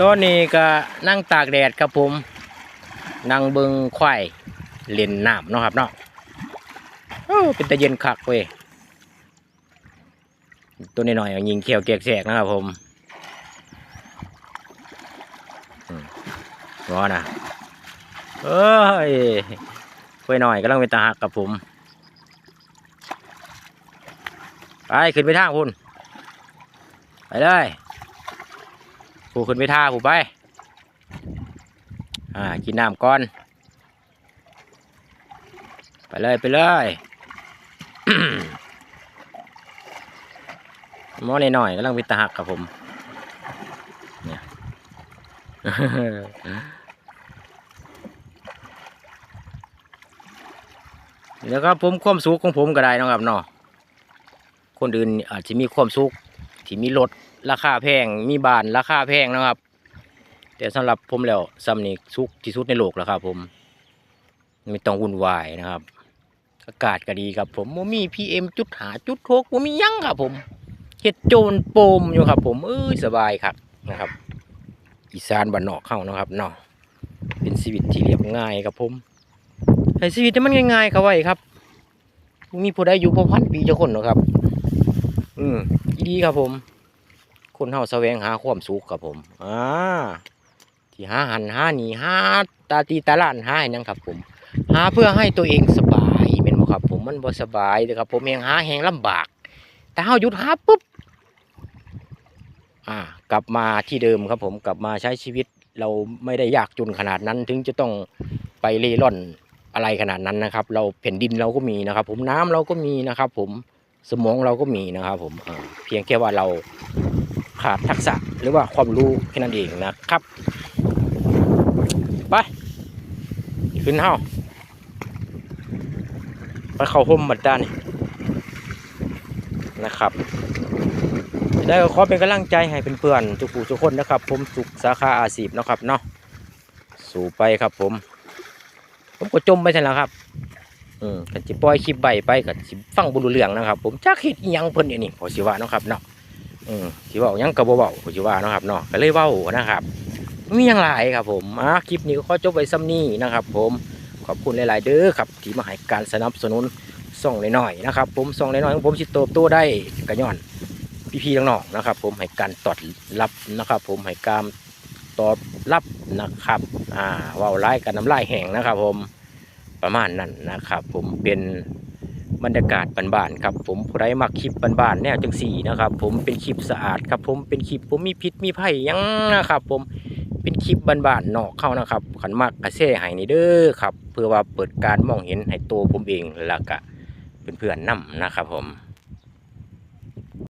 ตัวนี้ก็นั่งตากแดดครับผมนั่งเบิงควายเล่นน้ำเนาะครับเนาะเป็นตะเย็นคักเว้ยตัวนี้หน่อยยิงเขียวเกียกแสกนะครับผมอืมรอนะเอ้ยควายหน่อยก็ต้องเป็นตาหักกับผมไปขึ้นไปทางพุ่นไปเลย ผู้ขึ้นไปท่าผู้ไป อ่า กินน้ำก่อน ไปเลยไปเลยมอหน่อยๆกำลังวิตาหักครับผมเนี่ยแล้วก็ผมความสุขของผมก็ได้นะครับเนาะคนอื่นอาจจะมีความสุข ที่มีรถราคาแพง มีบ้านราคาแพงนะครับ แต่สำหรับผมแล้วซัมนี่สุขที่สุดในโลกแล้วครับ ผมไม่ต้องวุ่นวายนะครับ อากาศก็ดีครับ ผมมีพีเอ็มจุดหาจุดโทกมียังครับ ผมเฮ็ดโจรโปมอยู่ครับ ผมเอ้ยสบายครับนะครับ อีสานบ้านนอกเข้านะครับเนาะเป็นชีวิตที่เรียบง่ายครับผมให้ชีวิตให้มันง่ายๆเขาไว้ครับ มีผู้ใดอยู่พอพันปีเจ้าคนนะครับ อืมดีครับผม คนเฮาแสวงหาความสุขครับผมอ่าที่หาหันหาหนีหาตาตีตาล้านหาให้หยังครับ ผม หาเพื่อให้ตัวเองสบายเป็นบ่ครับ ผมมันบ่สบายเลยครับ ผมแหงหาแหงลำบาก แต่เฮาหยุดหาปุ๊บอ่ากลับมาที่เดิมครับ ผมกลับมาใช้ชีวิตเราไม่ได้ยากจนขนาดนั้น ถึงจะต้องไปเร่ร่อนอะไรขนาดนั้นนะครับ เราแผ่นดินเราก็มีนะครับ ผมน้ำเราก็มีนะครับ ผม สมองเราก็มีนะครับผมเพียงแค่ว่าเราขาดทักษะหรือว่าความรู้แค่นั้นเองนะครับ ไป ขึ้นเฮาไปเข้าห่มบัดด้านนะครับได้ขอเป็นกำลังใจให้เพื่อนๆทุกผู้ทุกคนนะครับ ผมสุขสาขาอาชีพนะครับเนาะสู่ไปครับผม ผมก็จมไปใช่แล้วครับ อืมกันจิปล่อยคลิปใบไปกันสิฟังบุรุเรื่องนะครับ ผมจักเฮ็ดอิหยังเพิ่นเดี๋ยนี่ขอสิว่าเนาะครับเนาะอืมสิเว้าหยังก็บ่เว้าขอสิว่าเนาะครับเนาะก็เลยเว้านะครับมีอย่างหลายครับผมอะคลิปนี้ก็ขอจบไว้ซ้ำนี้นะครับ ผมขอบคุณหลาย ๆ เด้อครับ ที่มาให้การสนับสนุนส่องน้อยๆนะครับ ผมส่องน้อยๆของผมสิโตบโตได้กระย้อน พี่ๆน้องๆนะครับ ผมให้การตอบรับนะครับ ผมให้การตอบรับนะครับ อ่าเว่าไล่กันน้ำลายแห้งนะครับ ผม ประมาณนั้นนะครับ ผมเป็นบรรยากาศบ้านๆครับ ผมผู้ใดมักคลิปบ้านๆแนวจังสี่นะครับ ผมเป็นคลิปสะอาดครับ ผมเป็นคลิปผมมีพิษมีไผ่ยังนะครับ ผมเป็นคลิปบ้านๆนอกเข้านะครับขันมากกระเซ่ให้นี่เด้อครับ เพื่อว่าเปิดการมองเห็นให้ตัวผมเองแล้วก็เพื่อนๆนํนะครับผม